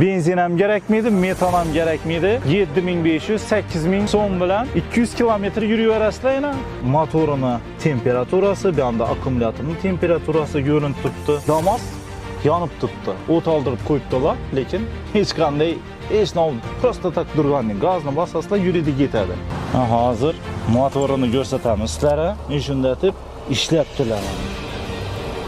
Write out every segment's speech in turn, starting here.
Benzin ham kerak miydi, metan ham kerak miydi? 7500, 8000 so'm bilan 200 kilometr yuraverasizlar yana. Motorini temperaturasi, bu yoqda akkumulyatorning temperaturasi ko'rinib turibdi. Damas yonib turibdi. O't oldirib qo'yibdilar, lekin hech qanday hech nima просто tak turgandek gazni bosasizlar yuridi ketadi. Ha, hozir motorini ko'rsatamiz sizlarga. Shundatib ishlatdilar.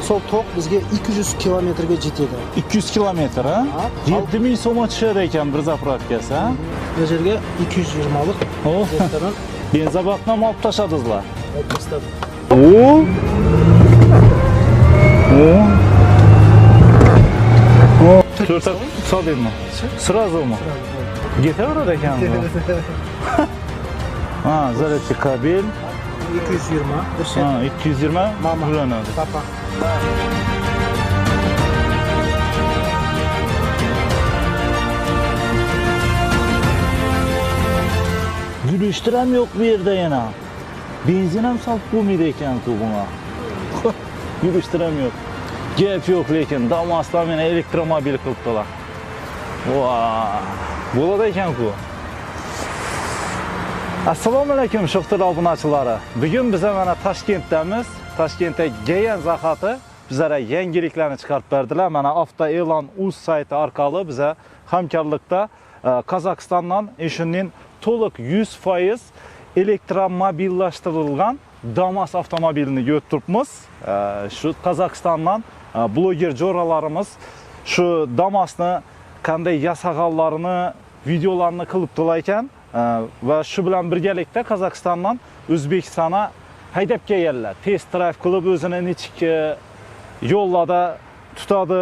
Sol tok bizga 200 kilometrga yetadi. 200 kilometr ha? Ha. 7000 so'm tushadi ekan bir zapravkasi ha? Bu yerga 220 lik Oh. restoran Benzobakni ham olib tashladingizlar. olib tashladim. O. O. O. To'rtta soldingmi? Сразуmi? Ketaveradi ekan bu. Ha, zaryadka kabel. 220 o'sha Ha, 220 Mama. ulanadi. ham yo'q bu yerda yana. Benzin ham solib qo'ymaydi ekan-ku bunga. Yurishtir ham yo'q. Gap yo'q lekin Damas'dan meni elektromobil qilibdilar. Voy, bo'ladi ekan-ku. Assalomu alaykum Shoxtir obunachilari. Bugun biz mana Toshkentdamiz. Toshkentda geyan zahoti bizlarga yangiliklarni chiqarib berdilar. Mana Avto E'lon uz sayti orqali biza hamkorlikda e, Qozog'istondan ishining to'liq 100% elektromobillashtirilgan Damas avtomobilini ko'rib e, Shu Qozog'istondan e, bloger jo'ralarimiz shu Damasni qanday yasag'anlarini videolarini qilib ekan e, va shu bilan birgalikda Qozog'istondan O'zbekistonga haydab kelganlar. Test drive qilib o'zini nechik yo'llarda tutadi,